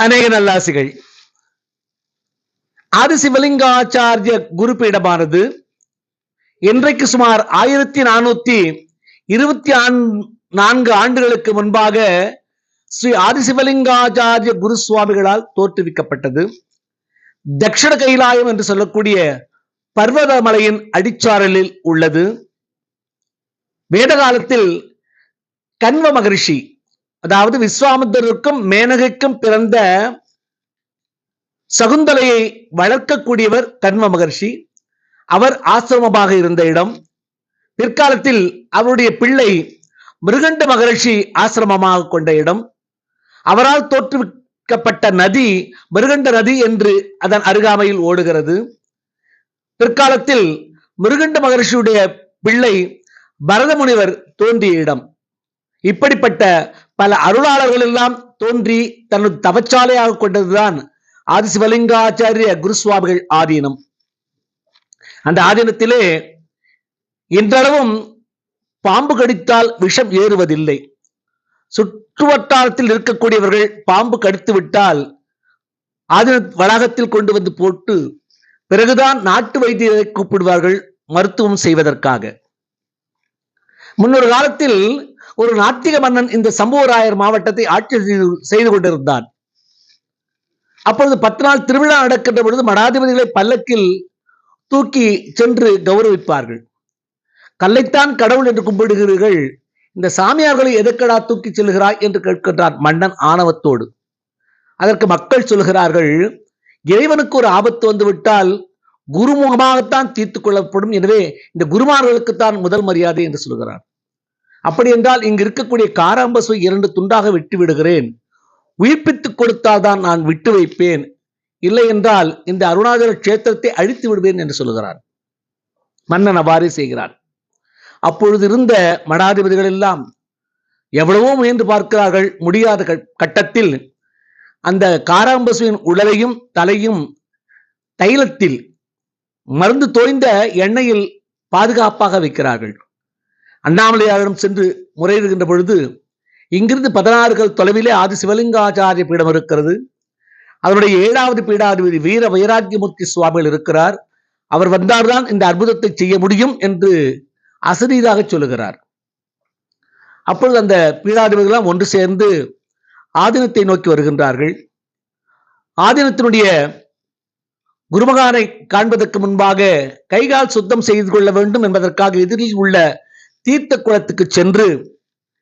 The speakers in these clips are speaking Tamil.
அநேக நல்லாசிகள். ஆதிசிவலிங்காச்சாரிய குருபீடமானது இன்றைக்கு சுமார் ஆயிரத்தி நானூத்தி இருபத்தி நான்கு ஆண்டுகளுக்கு முன்பாக ஸ்ரீ ஆதிசிவலிங்காச்சாரிய குரு சுவாமிகளால் தோற்றுவிக்கப்பட்டது. தட்சிண கைலாயம் என்று சொல்லக்கூடிய பர்வதமலையின் அடிச்சாரலில் உள்ளது. வேத காலத்தில் கண்வ மகரிஷி அதாவது விஸ்வாமித்தருக்கும் மேனகைக்கும் பிறந்த சகுந்தலையை வளர்க்கக்கூடியவர் கண்வ மகர்ஷி. அவர் ஆசிரமமாக இருந்த இடம். பிற்காலத்தில் அவருடைய பிள்ளை மிருகண்ட மகரிஷி ஆசிரமமாக கொண்ட இடம். அவரால் தோற்றுவிக்கப்பட்ட நதி மிருகண்ட நதி என்று அதன் அருகாமையில் ஓடுகிறது. பிற்காலத்தில் மிருகண்ட மகரிஷியுடைய பிள்ளை பரதமுனிவர் தோன்றிய இடம். இப்படிப்பட்ட பல அருளாளர்கள் எல்லாம் தோன்றி தனது தவச்சாலையாக கொண்டதுதான் ஆதிசிவலிங்காச்சாரிய குருசுவாமிகள் ஆதீனம். அந்த ஆதீனத்திலே இன்றளவும் பாம்பு கடித்தால் விஷம் ஏறுவதில்லை. சுற்று வட்டாரத்தில் இருக்கக்கூடியவர்கள் பாம்பு கடித்து விட்டால் ஆதீன வளாகத்தில் கொண்டு வந்து போட்டு பிறகுதான் நாட்டு வைத்தியரை கூப்பிடுவார்கள் மருத்துவம் செய்வதற்காக. முன்னொரு காலத்தில் ஒரு நாத்திக மன்னன் இந்த சம்புவராயர் மாவட்டத்தை ஆட்சி செய்து கொண்டிருந்தான். அப்பொழுது பத்து நாள் திருவிழா நடக்கின்ற பொழுது மடாதிபதிகளை பல்லக்கில் தூக்கி சென்று கௌரவிப்பார்கள். கல்லைத்தான் கடவுள் என்று கும்பிடுகிறீர்கள். இந்த சாமியார்களை எதற்கடா தூக்கி செல்கிறாய் என்று கேட்கின்றார் மன்னன் ஆணவத்தோடு. அதற்கு மக்கள் சொல்கிறார்கள் இறைவனுக்கு ஒரு ஆபத்து வந்துவிட்டால் குருமுகமாகத்தான் தீர்த்துக் கொள்ளப்படும். எனவே இந்த குருமார்களுக்குத்தான் முதல் மரியாதை என்று சொல்கிறார் அப்படி என்றால் இங்கு இருக்கக்கூடிய காராம்பசு இரண்டு துண்டாக விட்டு விடுகிறேன். உயிர்ப்பித்துக் கொடுத்தால்தான் நான் விட்டு வைப்பேன். இல்லை என்றால் இந்த அருணாச்சல கஷேத்திரத்தை அழித்து விடுவேன் என்று சொல்லுகிறார் மன்னன் அவ்வாறு செய்கிறார் அப்பொழுது இருந்த மடாதிபதிகள் எல்லாம் எவ்வளவோ முயன்று பார்க்கிறார்கள். முடியாத கட்டத்தில் அந்த காராம்பசுவின் உடலையும் தலையும் தைலத்தில் மருந்து தோய்ந்த எண்ணெயில் பாதுகாப்பாக வைக்கிறார்கள். அண்ணாமலையாரிடம் சென்று முறையிடுகின்ற பொழுது இங்கிருந்து பதினாறுகள் தொலைவிலே ஆதி சிவலிங்காச்சாரிய பீடம் இருக்கிறது. அதனுடைய ஏழாவது பீடாதிபதி வீர வைராக்கியமூர்த்தி சுவாமிகள் இருக்கிறார். அவர் வந்தால்தான் இந்த அற்புதத்தை செய்ய முடியும் என்று அசரீதாக சொல்லுகிறார். அப்பொழுது அந்த பீடாதிபதிகளாம் ஒன்று சேர்ந்து ஆதீனத்தை நோக்கி வருகின்றார்கள். ஆதீனத்தினுடைய குருமகானை காண்பதற்கு முன்பாக கைகால் சுத்தம் செய்து கொள்ள வேண்டும் என்பதற்காக எதிரில் உள்ள தீர்த்த குளத்துக்கு சென்று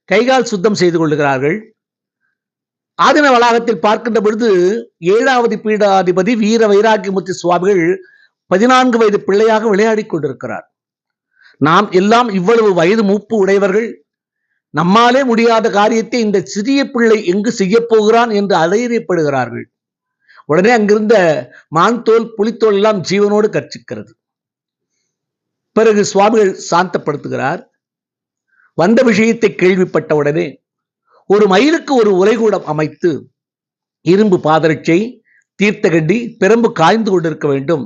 கைகால் சுத்தம் செய்து கொள்கிறார்கள் ஆதின வளாகத்தில் பார்க்கின்ற பொழுது ஏழாவது பீடாதிபதி வீர வைராக்கியமூர்த்தி சுவாமிகள் பதினான்கு வயது பிள்ளையாக விளையாடி கொண்டிருக்கிறார். நாம் எல்லாம் இவ்வளவு வயது மூப்பு உடையவர்கள். நம்மாலே முடியாத காரியத்தை இந்த சிறிய பிள்ளை எங்கு செய்ய போகிறான் என்று அலையறியப்படுகிறார்கள். உடனே அங்கிருந்த மான் தோல் புலித்தோல் எல்லாம் ஜீவனோடு கற்சிக்கிறது. பிறகு சுவாமிகள் சாந்தப்படுத்துகிறார். வந்த விஷயத்தை கேள்விப்பட்ட உடனே ஒரு மயிலுக்கு ஒரு உலைகூடம் அமைத்து இரும்பு பாதரட்சை தீர்த்தகண்டி பெரும்பு காய்ந்து கொண்டிருக்க வேண்டும்.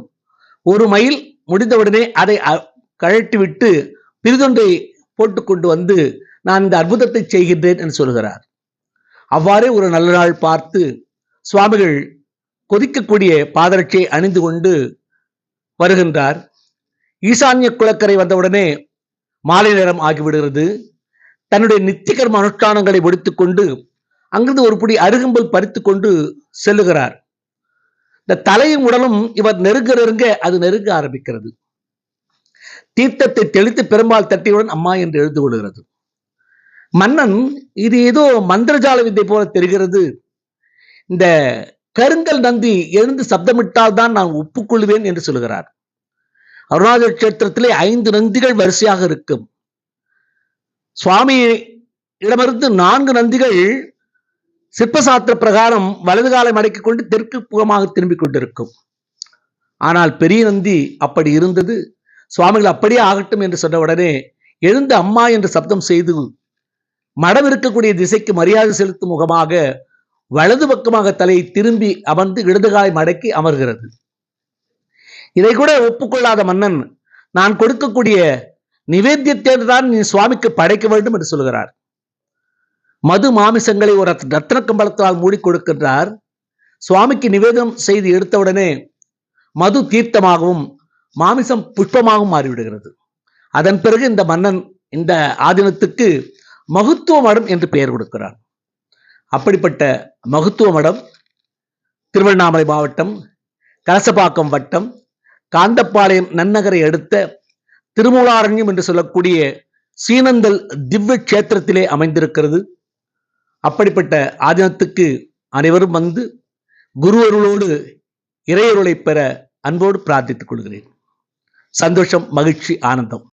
ஒரு மயில் முடிந்தவுடனே அதை கழட்டி விட்டு பிரிதொன்றை போட்டுக்கொண்டு வந்து நான் இந்த அற்புதத்தை செய்கின்றேன் என்று சொல்கிறார். அவ்வாறே ஒரு நல்ல நாள் பார்த்து சுவாமிகள் கொதிக்கக்கூடிய பாதரட்சியை அணிந்து கொண்டு வருகின்றார். ஈசான்ய குளக்கரை வந்தவுடனே மாலை நேரம் ஆகிவிடுகிறது. தன்னுடைய நித்திகர்ம அனுஷ்டானங்களை முடித்துக்கொண்டு அங்கிருந்து ஒரு புடி அருகம்பல் பறித்து கொண்டு செல்லுகிறார். இந்த தலையும் உடலும் இவர் நெருங்க நெருங்க அது நெருங்க ஆரம்பிக்கிறது. தீர்த்தத்தை தெளித்து பெருமாள் தட்டியுடன் அம்மா என்று எழுந்து கொள்கிறது. மன்னன் இது ஏதோ மந்திரஜால வித்தை போல தெரிகிறது. இந்த கருங்கல் நந்தி எழுந்து சப்தமிட்டால் தான் நான் ஒப்புக்கொள்வேன் என்று சொல்கிறார் அருணாச்சல கஷேத்திரத்திலே ஐந்து நந்திகள் வரிசையாக இருக்கும். சுவாமி இடமிருந்து நான்கு நந்திகள் சிற்பசாத்திர பிரகாரம் வலது காலை மடக்கிக் கொண்டு தெற்கு புகமாக திரும்பிக் கொண்டிருக்கும். ஆனால் பெரிய நந்தி அப்படி இருந்தது. சுவாமிகள் அப்படியே ஆகட்டும் என்று சொன்ன உடனே எழுந்த அம்மா என்று சப்தம் செய்து மடம் இருக்கக்கூடிய திசைக்கு மரியாதை செலுத்தும் முகமாக வலது பக்கமாக தலையை திரும்பி அமர்ந்து இடதுகாலை மடக்கி அமர்கிறது. இதை கூட ஒப்புக்கொள்ளாத மன்னன் நான் கொடுக்கக்கூடிய நிவேத்தியத்தை தான் நீ சுவாமிக்கு படைக்க வேண்டும் என்று சொல்கிறார். மது மாமிசங்களை ஒரு ரத்ன கம்பளத்தால் மூடி கொடுக்கின்றார். சுவாமிக்கு நிவேதனம் செய்து எடுத்தவுடனே மது தீர்த்தமாகவும் மாமிசம் புஷ்பமாகவும் மாறிவிடுகிறது. அதன் பிறகு இந்த மன்னன் இந்த ஆதீனத்துக்கு மகத்துவ மடம் என்று பெயர் கொடுக்கிறார். அப்படிப்பட்ட மகத்துவ மடம் திருவண்ணாமலை மாவட்டம் கலசப்பாக்கம் வட்டம் காந்தப்பாளையம் நன்னகரை அடுத்த திருமூலாரண்யம் என்று சொல்லக்கூடிய சீனந்தல் திவ்ய கஷேத்திரத்திலே அமைந்திருக்கிறது. அப்படிப்பட்ட ஆதீனத்துக்கு அனைவரும் வந்து குருவருளோடு இறையருளை பெற அன்போடு பிரார்த்தித்துக் கொள்கிறேன். சந்தோஷம் மகிழ்ச்சி ஆனந்தம்.